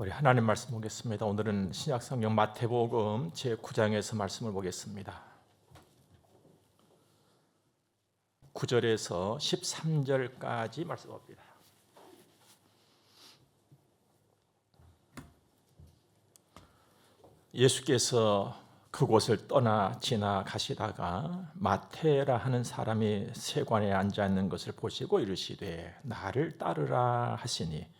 우리 하나님 말씀 보겠습니다. 오늘은 신약 성경 마태복음 제 9장에서 말씀을 보겠습니다. 9절에서 13절까지 말씀합니다. 예수께서 그곳을 떠나 지나가시다가 마태라 하는 사람이 세관에 앉아 있는 것을 보시고 이르시되 나를 따르라 하시니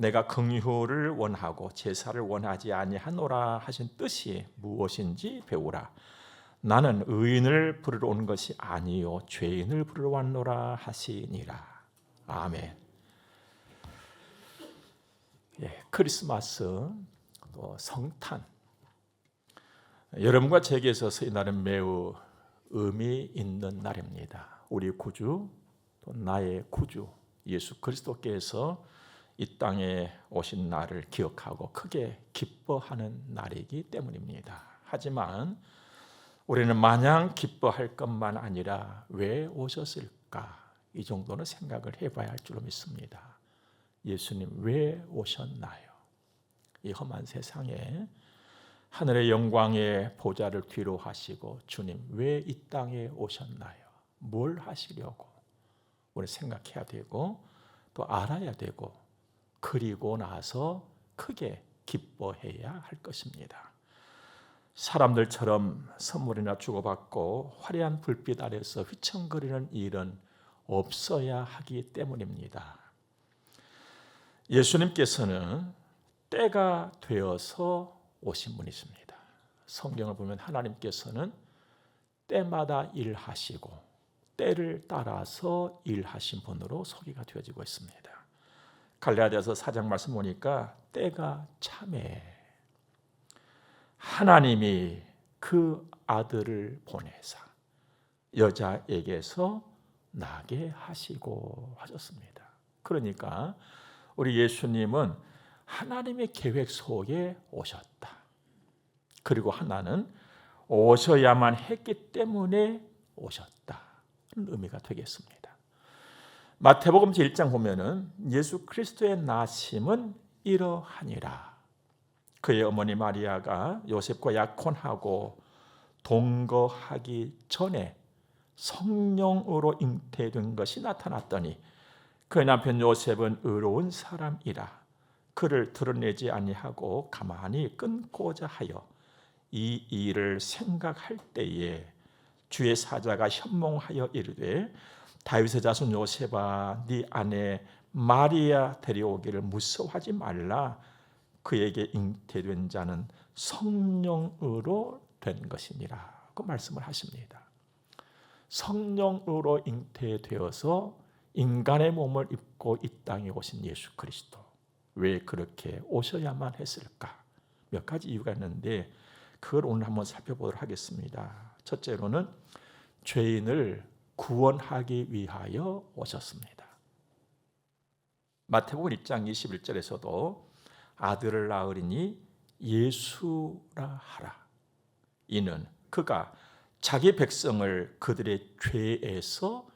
내가 긍휼을 원하고 제사를 원하지 아니하노라 하신 뜻이 무엇인지 배우라. 나는 의인을 부르러 온 것이 아니요 죄인을 부르러 왔노라 하시니라. 아멘. 예, 크리스마스 또 성탄. 여러분과 제게 있어서 이 날은 매우 의미 있는 날입니다. 우리 구주 또 나의 구주 예수 그리스도께서 이 땅에 오신 날을 기억하고 크게 기뻐하는 날이기 때문입니다. 하지만 우리는 마냥 기뻐할 것만 아니라 왜 오셨을까 이 정도는 생각을 해봐야 할 줄로 믿습니다. 예수님 왜 오셨나요? 이 험한 세상에 하늘의 영광의 보좌를 뒤로 하시고 주님 왜 이 땅에 오셨나요? 뭘 하시려고 우리 생각해야 되고 또 알아야 되고 그리고 나서 크게 기뻐해야 할 것입니다. 사람들처럼 선물이나 주고받고 화려한 불빛 아래서 휘청거리는 일은 없어야 하기 때문입니다. 예수님께서는 때가 되어서 오신 분이십니다. 성경을 보면 하나님께서는 때마다 일하시고 때를 따라서 일하신 분으로 소개가 되어지고 있습니다. 갈라디아서 4장 말씀 보니까 때가 참에 하나님이 그 아들을 보내사 여자에게서 나게 하시고 하셨습니다. 그러니까 우리 예수님은 하나님의 계획 속에 오셨다. 그리고 하나는 오셔야만 했기 때문에 오셨다. 는 의미가 되겠습니다. 마태복음 1장 보면은 예수 그리스도의 나심은 이러하니라. 그의 어머니 마리아가 요셉과 약혼하고 동거하기 전에 성령으로 잉태된 것이 나타났더니 그 남편 요셉은 의로운 사람이라 그를 드러내지 아니하고 가만히 끊고자 하여 이 일을 생각할 때에 주의 사자가 현몽하여 이르되 다윗의 자손 요셉아 네 아내 마리아 데려오기를 무서워하지 말라 그에게 잉태된 자는 성령으로 된 것이니라 그 말씀을 하십니다. 성령으로 잉태되어서 인간의 몸을 입고 이 땅에 오신 예수 그리스도 왜 그렇게 오셔야만 했을까? 몇 가지 이유가 있는데 그걸 오늘 한번 살펴보도록 하겠습니다. 첫째로는 죄인을 구원하기 위하여 오셨습니다. 마태복음 1장 21절에서도 아들을 낳으리니 예수라 하라. 이는 그가 자기 백성을 그들의 죄에서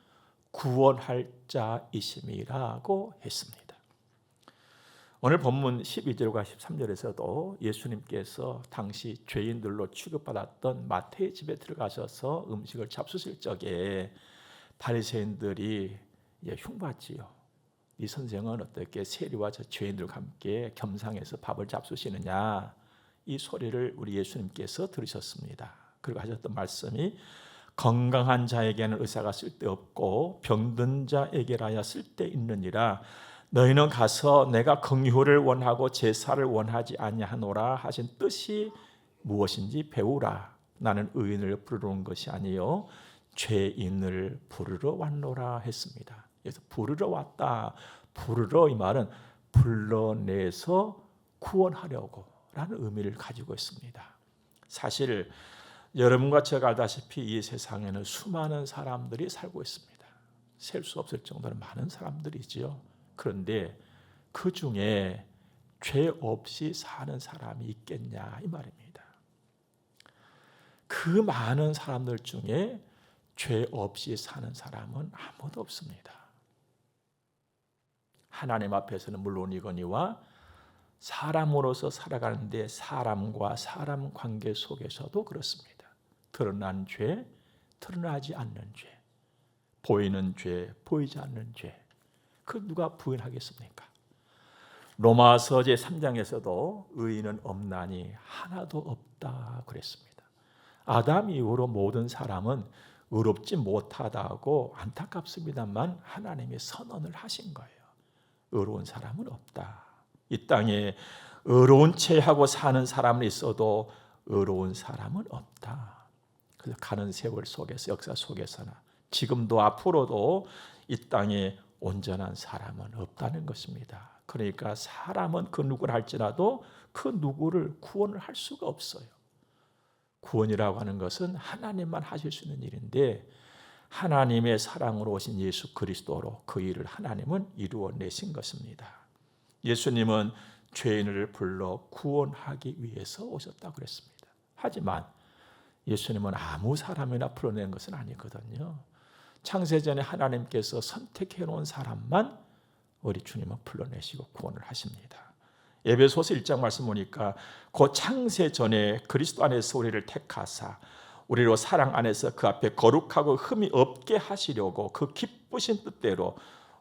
구원할 자이심이라고 했습니다. 오늘 본문 12절과 13절에서도 예수님께서 당시 죄인들로 취급받았던 마태의 집에 들어가셔서 음식을 잡수실 적에 바리새인들이 흉봤지요. 이 선생은 어떻게 세리와 저 죄인들과 함께 겸상해서 밥을 잡수시느냐 이 소리를 우리 예수님께서 들으셨습니다. 그리고 하셨던 말씀이 건강한 자에게는 의사가 쓸데없고 병든 자에게라야 쓸데있느니라 너희는 가서 내가 긍휼을 원하고 제사를 원하지 아니하노라 하신 뜻이 무엇인지 배우라. 나는 의인을 부르러 온 것이 아니요 죄인을 부르러 왔노라 했습니다. 그래서 부르러 왔다. 부르러 이 말은 불러내서 구원하려고 라는 의미를 가지고 있습니다. 사실 여러분과 제가 알다시피 이 세상에는 수많은 사람들이 살고 있습니다. 셀 수 없을 정도로 많은 사람들이지요. 그런데 그 중에 죄 없이 사는 사람이 있겠냐 이 말입니다. 그 많은 사람들 중에 죄 없이 사는 사람은 아무도 없습니다. 하나님 앞에서는 물론이거니와 사람으로서 살아가는데 사람과 사람 관계 속에서도 그렇습니다. 드러난 죄, 드러나지 않는 죄, 보이는 죄, 보이지 않는 죄. 그 누가 부인하겠습니까? 로마서 제 3장에서도 의인은 없나니 하나도 없다 그랬습니다. 아담 이후로 모든 사람은 의롭지 못하다고 안타깝습니다만 하나님이 선언을 하신 거예요. 의로운 사람은 없다. 이 땅에 의로운 체하고 사는 사람은 있어도 의로운 사람은 없다. 그래서 가는 세월 속에서 역사 속에서나 지금도 앞으로도 이 땅에 온전한 사람은 없다는 것입니다. 그러니까 사람은 그 누구를 할지라도 그 누구를 구원을 할 수가 없어요. 구원이라고 하는 것은 하나님만 하실 수 있는 일인데 하나님의 사랑으로 오신 예수 그리스도로 그 일을 하나님은 이루어 내신 것입니다. 예수님은 죄인을 불러 구원하기 위해서 오셨다고 그랬습니다. 하지만 예수님은 아무 사람이나 풀어낸 것은 아니거든요. 창세전에 하나님께서 선택해 놓은 사람만 우리 주님은 불러내시고 구원을 하십니다. 에베소서 1장 말씀 보니까 그 창세 전에 그리스도 안에서 우리를 택하사 우리로 사랑 안에서 그 앞에 거룩하고 흠이 없게 하시려고 그 기쁘신 뜻대로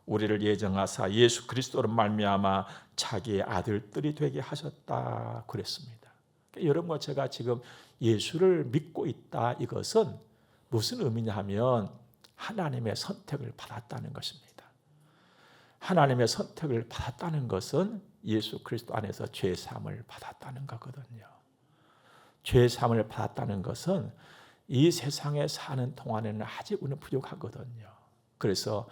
우리를 예정하사 예수 그리스도로 말미암아 자기의 아들들이 되게 하셨다 그랬습니다. 그러니까 여러분과 제가 지금 예수를 믿고 있다 이것은 무슨 의미냐 하면 하나님의 선택을 받았다는 것입니다. 하나님의 선택을 받았다는 것은 예수 그리스도 안에서 죄 사함을 받았다는 거거든요. 죄 사함을 받았다는 것은 이 세상에 사는 동안에는 아직 우리는 부족하거든요. 그래서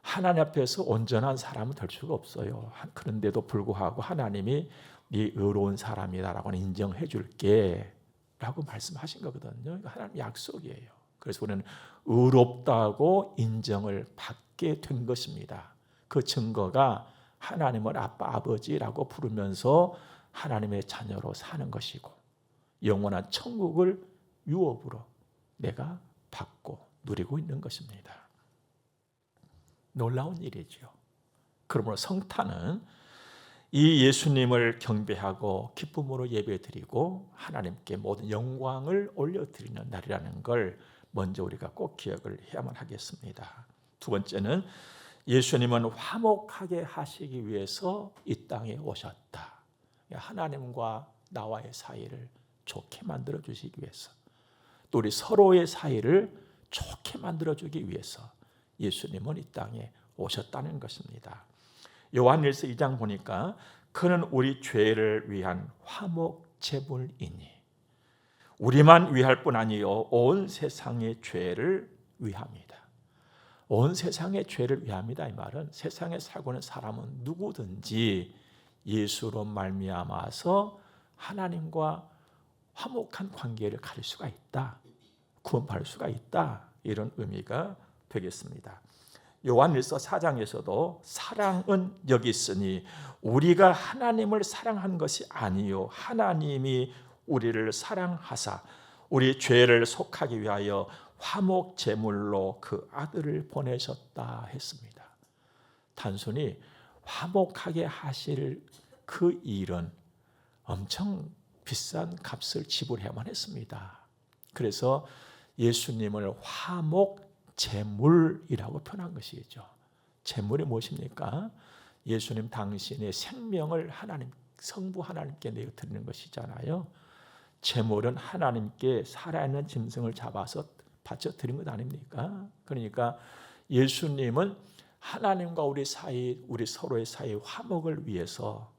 하나님 앞에서 온전한 사람은 될 수가 없어요. 그런데도 불구하고 하나님이 네 의로운 사람이다라고 인정해 줄게 라고 말씀하신 거거든요. 하나님 약속이에요. 그래서 우리는 의롭다고 인정을 받게 된 것입니다. 그 증거가 하나님을 아빠 아버지라고 부르면서 하나님의 자녀로 사는 것이고 영원한 천국을 유업으로 내가 받고 누리고 있는 것입니다. 놀라운 일이죠. 그러므로 성탄은 이 예수님을 경배하고 기쁨으로 예배드리고 하나님께 모든 영광을 올려드리는 날이라는 걸 먼저 우리가 꼭 기억을 해야만 하겠습니다. 두 번째는 예수님은 화목하게 하시기 위해서 이 땅에 오셨다. 하나님과 나와의 사이를 좋게 만들어 주시기 위해서 또 우리 서로의 사이를 좋게 만들어 주기 위해서 예수님은 이 땅에 오셨다는 것입니다. 요한일서 2장 보니까 그는 우리 죄를 위한 화목 제물이니 우리만 위할 뿐 아니요 온 세상의 죄를 위합니다. 온 세상의 죄를 위합니다. 이 말은 세상에 살고 있는 사람은 누구든지 예수로 말미암아서 하나님과 화목한 관계를 가질 수가 있다. 구원받을 수가 있다. 이런 의미가 되겠습니다. 요한일서 4장에서도 사랑은 여기 있으니 우리가 하나님을 사랑한 것이 아니요 하나님이 우리를 사랑하사 우리 죄를 속하기 위하여 화목 제물로 그 아들을 보내셨다 했습니다. 단순히 화목하게 하실 그 일은 엄청 비싼 값을 지불해야만 했습니다. 그래서 예수님을 화목 제물이라고 표현한 것이죠. 제물이 무엇입니까? 예수님 당신의 생명을 하나님 성부 하나님께 내어 드리는 것이잖아요. 제물은 하나님께 살아있는 짐승을 잡아서 바쳐 드린 것 아닙니까? 그러니까 예수님은 하나님과 우리 사이, 우리 서로의 사이 화목을 위해서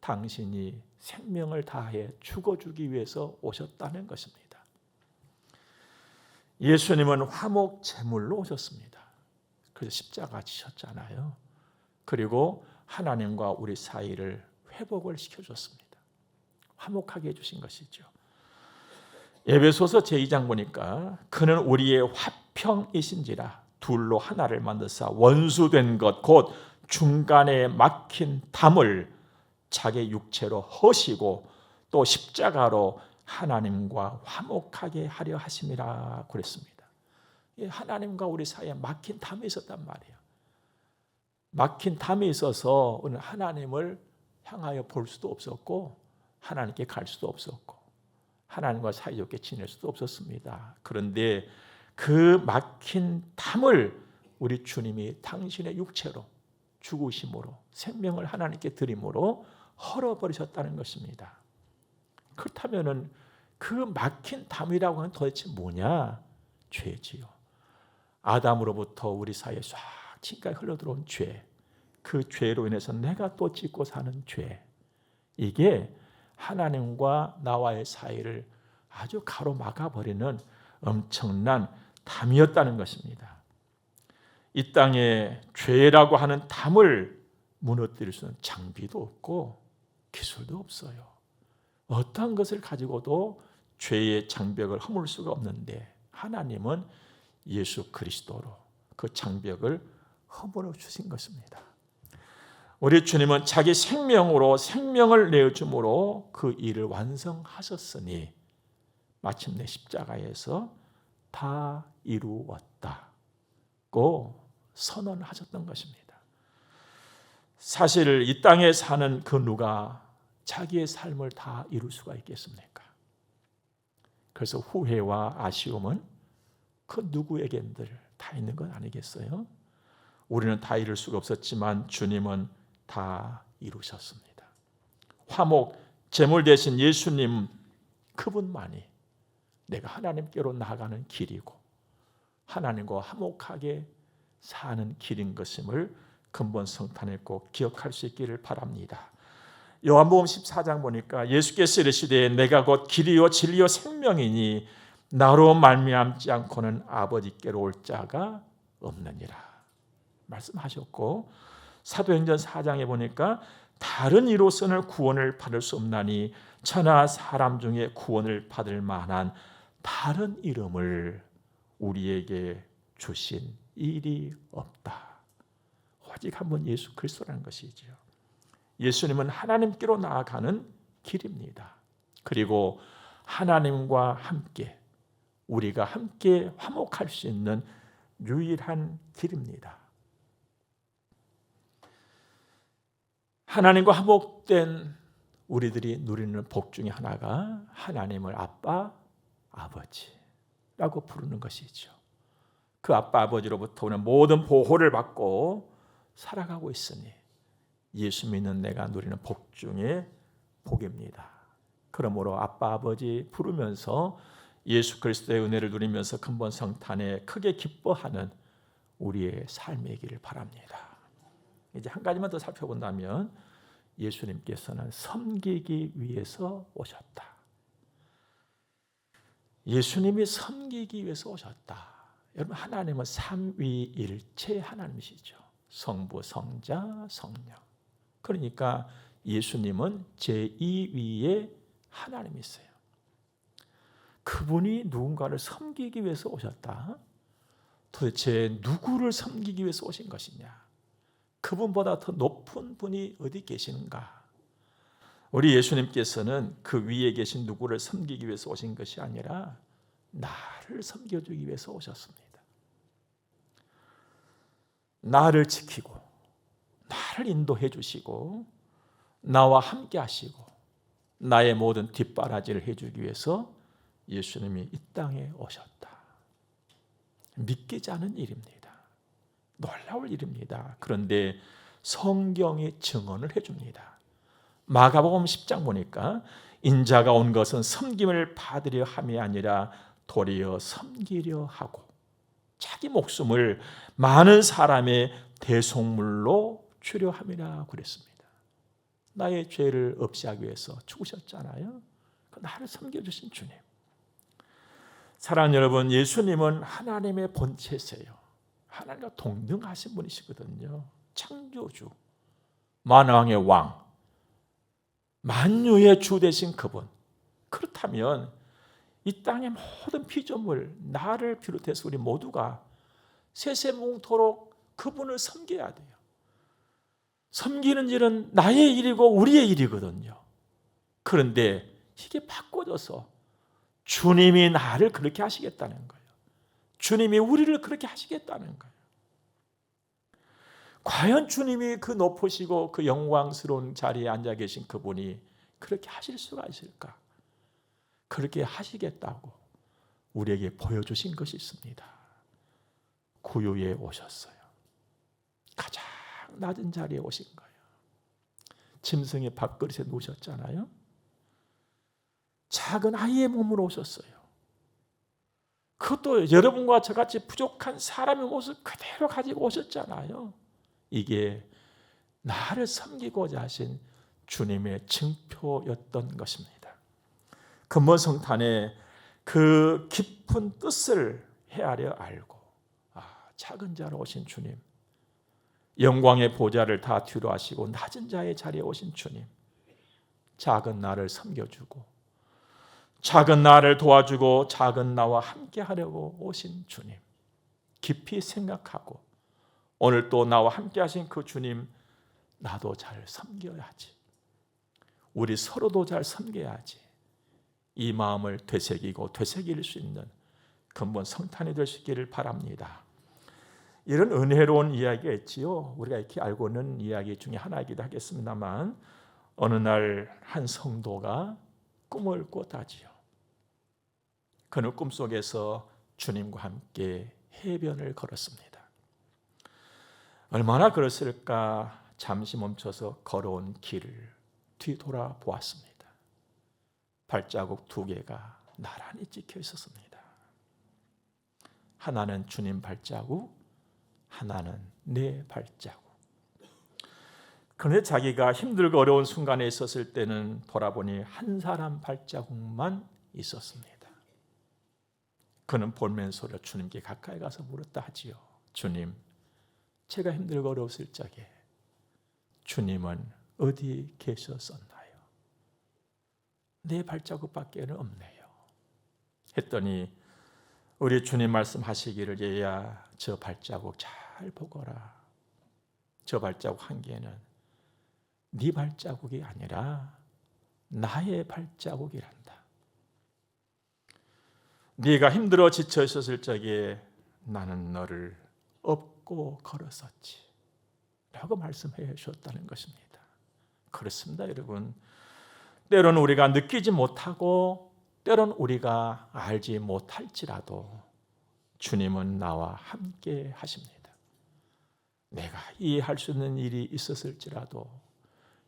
당신이 생명을 다해 죽어주기 위해서 오셨다는 것입니다. 예수님은 화목 제물로 오셨습니다. 그래서 십자가 지셨잖아요. 그리고 하나님과 우리 사이를 회복을 시켜줬습니다. 화목하게 해주신 것이죠. 에베소서 제2장 보니까 그는 우리의 화평이신지라 둘로 하나를 만드사 원수된 것 곧 중간에 막힌 담을 자기 육체로 허시고 또 십자가로 하나님과 화목하게 하려 하심이라 그랬습니다. 하나님과 우리 사이에 막힌 담이 있었단 말이에요. 막힌 담이 있어서 하나님을 향하여 볼 수도 없었고 하나님께 갈 수도 없었고 하나님과 사이좋게 지낼 수도 없었습니다. 그런데 그 막힌 담을 우리 주님이 당신의 육체로 죽으심으로 생명을 하나님께 드림으로 헐어버리셨다는 것입니다. 그렇다면은 그 막힌 담이라고 하는 도대체 뭐냐? 죄지요. 아담으로부터 우리 사이에 쫙 지금까지 흘러들어온 죄. 그 죄로 인해서 내가 또 짓고 사는 죄. 이게 하나님과 나와의 사이를 아주 가로막아 버리는 엄청난 담이었다는 것입니다. 이 땅에 죄라고 하는 담을 무너뜨릴 수 있는 장비도 없고 기술도 없어요. 어떠한 것을 가지고도 죄의 장벽을 허물 수가 없는데 하나님은 예수 그리스도로 그 장벽을 허물어 주신 것입니다. 우리 주님은 자기 생명으로 생명을 내어 줌으로 그 일을 완성하셨으니 마침내 십자가에서 다 이루었다고 선언하셨던 것입니다. 사실 이 땅에 사는 그 누가 자기의 삶을 다 이룰 수가 있겠습니까? 그래서 후회와 아쉬움은 그 누구에겐들 다 있는 건 아니겠어요? 우리는 다 이룰 수가 없었지만 주님은 다 이루셨습니다. 화목 제물 대신 예수님 그분만이 내가 하나님께로 나가는 길이고 하나님과 화목하게 사는 길인 것임을 근본 성탄에 꼭 기억할 수 있기를 바랍니다. 요한복음 14장 보니까 예수께서 이르시되 내가 곧 길이요 진리요 생명이니 나로 말미암지 않고는 아버지께로 올 자가 없느니라 말씀하셨고 사도행전 4장에 보니까 다른 이로서는 구원을 받을 수 없나니 천하 사람 중에 구원을 받을 만한 다른 이름을 우리에게 주신 일이 없다. 오직 한 번 예수 그리스도라는 것이지요. 예수님은 하나님께로 나아가는 길입니다. 그리고 하나님과 함께 우리가 함께 화목할 수 있는 유일한 길입니다. 하나님과 화목된 우리들이 누리는 복 중에 하나가 하나님을 아빠, 아버지라고 부르는 것이죠. 그 아빠, 아버지로부터 오는 모든 보호를 받고 살아가고 있으니 예수 믿는 내가 누리는 복 중에 복입니다. 그러므로 아빠, 아버지 부르면서 예수 그리스도의 은혜를 누리면서 근본 성탄에 크게 기뻐하는 우리의 삶이기를 바랍니다. 이제 한 가지만 더 살펴본다면 예수님께서는 섬기기 위해서 오셨다. 예수님이 섬기기 위해서 오셨다. 여러분 하나님은 삼위일체 하나님이시죠. 성부, 성자, 성령. 그러니까 예수님은 제2위의 하나님이세요. 그분이 누군가를 섬기기 위해서 오셨다. 도대체 누구를 섬기기 위해서 오신 것이냐? 그분보다 더 높은 분이 어디 계시는가? 우리 예수님께서는 그 위에 계신 누구를 섬기기 위해서 오신 것이 아니라 나를 섬겨주기 위해서 오셨습니다. 나를 지키고 나를 인도해 주시고 나와 함께 하시고 나의 모든 뒷바라지를 해주기 위해서 예수님이 이 땅에 오셨다. 믿기지 않은 일입니다. 놀라울 일입니다. 그런데 성경이 증언을 해줍니다. 마가복음 10장 보니까 인자가 온 것은 섬김을 받으려 함이 아니라 도리어 섬기려 하고 자기 목숨을 많은 사람의 대속물로 주려 함이라 그랬습니다. 나의 죄를 없애하기 위해서 죽으셨잖아요. 그 나를 섬겨주신 주님. 사랑하는 여러분, 예수님은 하나님의 본체세요. 하나님과 동등하신 분이시거든요. 창조주, 만왕의 왕. 만유의 주 되신 그분. 그렇다면 이 땅의 모든 피조물, 나를 비롯해서 우리 모두가 세세뭉토록 그분을 섬겨야 돼요. 섬기는 일은 나의 일이고 우리의 일이거든요. 그런데 이게 바꿔져서 주님이 나를 그렇게 하시겠다는 거예요. 주님이 우리를 그렇게 하시겠다는 거예요. 과연 주님이 그 높으시고 그 영광스러운 자리에 앉아 계신 그분이 그렇게 하실 수가 있을까? 그렇게 하시겠다고 우리에게 보여주신 것이 있습니다. 구유에 오셨어요. 가장 낮은 자리에 오신 거예요. 짐승의 밥그릇에 누우셨잖아요. 작은 아이의 몸으로 오셨어요. 그것도 여러분과 저같이 부족한 사람의 모습 그대로 가지고 오셨잖아요. 이게 나를 섬기고자 하신 주님의 증표였던 것입니다. 근본 성탄의 그 깊은 뜻을 헤아려 알고 아, 작은 자로 오신 주님 영광의 보좌를 다 뒤로 하시고 낮은 자의 자리에 오신 주님 작은 나를 섬겨주고 작은 나를 도와주고 작은 나와 함께 하려고 오신 주님 깊이 생각하고 오늘 또 나와 함께 하신 그 주님 나도 잘 섬겨야지 우리 서로도 잘 섬겨야지 이 마음을 되새기고 되새길 수 있는 근본 성탄이 있기를 바랍니다. 이런 은혜로운 이야기가 있지요. 우리가 이렇게 알고 있는 이야기 중에 하나이기도 하겠습니다만 어느 날 한 성도가 꿈을 꿨다지요. 그는 꿈속에서 주님과 함께 해변을 걸었습니다. 얼마나 걸었을까 잠시 멈춰서 걸어온 길을 뒤돌아 보았습니다. 발자국 두 개가 나란히 찍혀 있었습니다. 하나는 주님 발자국, 하나는 내 발자국. 그런데 자기가 힘들고 어려운 순간에 있었을 때는 돌아보니 한 사람 발자국만 있었습니다. 그는 볼면서로 주님께 가까이 가서 물었다 하지요. 주님, 제가 힘들고 어려웠을 적에 주님은 어디 계셨었나? 내 발자국밖에는 없네요. 했더니 우리 주님 말씀하시기를 얘야 저 발자국 잘 보거라. 저 발자국 한 개는 네 발자국이 아니라 나의 발자국이란다. 네가 힘들어 지쳐 있었을 적에 나는 너를 업고 걸었었지. 라고 말씀해 주셨다는 것입니다. 그렇습니다, 여러분. 때로는 우리가 느끼지 못하고 때로는 우리가 알지 못할지라도 주님은 나와 함께 하십니다. 내가 이해할 수 있는 일이 있었을지라도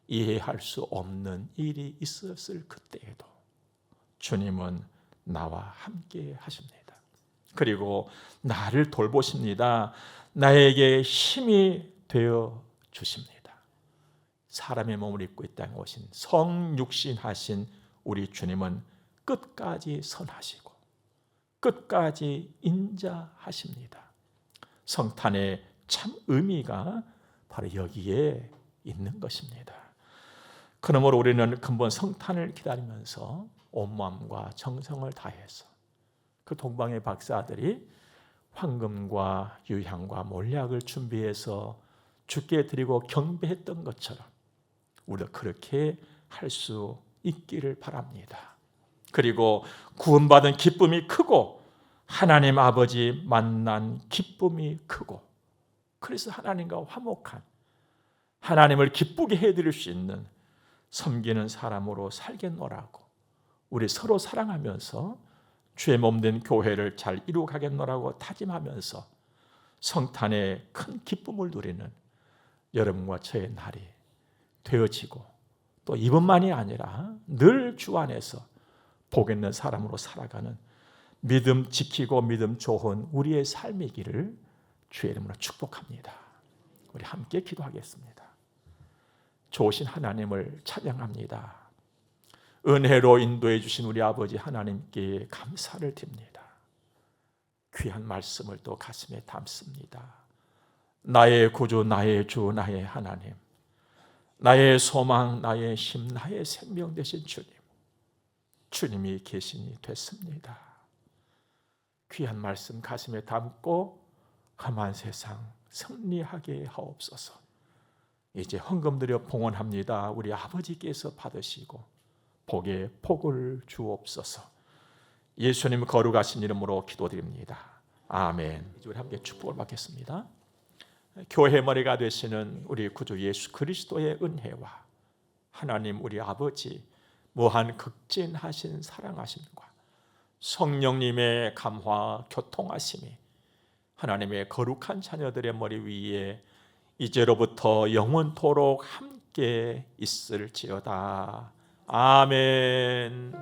이해할 수 없는 일이 있었을 그때에도 주님은 나와 함께 하십니다. 그리고 나를 돌보십니다. 나에게 힘이 되어 주십니다. 사람의 몸을 입고 이 땅에 오신 성육신하신 우리 주님은 끝까지 선하시고 끝까지 인자하십니다. 성탄의 참 의미가 바로 여기에 있는 것입니다. 그러므로 우리는 근본 성탄을 기다리면서 온 마음과 정성을 다해서 그 동방의 박사들이 황금과 유향과 몰약을 준비해서 주께 드리고 경배했던 것처럼 우리가 그렇게 할 수 있기를 바랍니다. 그리고 구원받은 기쁨이 크고 하나님 아버지 만난 기쁨이 크고 그래서 하나님과 화목한 하나님을 기쁘게 해드릴 수 있는 섬기는 사람으로 살겠노라고 우리 서로 사랑하면서 주의 몸된 교회를 잘 이루가겠노라고 다짐하면서 성탄의 큰 기쁨을 누리는 여러분과 저의 날이 되어지고 또 이번만이 아니라 늘 주 안에서 복 있는 사람으로 살아가는 믿음 지키고 믿음 좋은 우리의 삶이기를 주의 이름으로 축복합니다. 우리 함께 기도하겠습니다. 좋으신 하나님을 찬양합니다. 은혜로 인도해 주신 우리 아버지 하나님께 감사를 드립니다. 귀한 말씀을 또 가슴에 담습니다. 나의 구주, 나의 주, 나의 하나님. 나의 소망, 나의 힘, 나의 생명 되신 주님. 주님이 계신이 됐습니다. 귀한 말씀 가슴에 담고 험한 세상 승리하게 하옵소서. 이제 헌금 드려 봉헌합니다. 우리 아버지께서 받으시고 복의 복을 주옵소서. 예수님 거룩하신 이름으로 기도드립니다. 아멘. 우리 함께 축복을 받겠습니다. 교회 머리가 되시는 우리 구주 예수 그리스도의 은혜와 하나님 우리 아버지 무한 극진하신 사랑하심과 성령님의 감화 교통하심이 하나님의 거룩한 자녀들의 머리 위에 이제로부터 영원토록 함께 있을지어다. 아멘.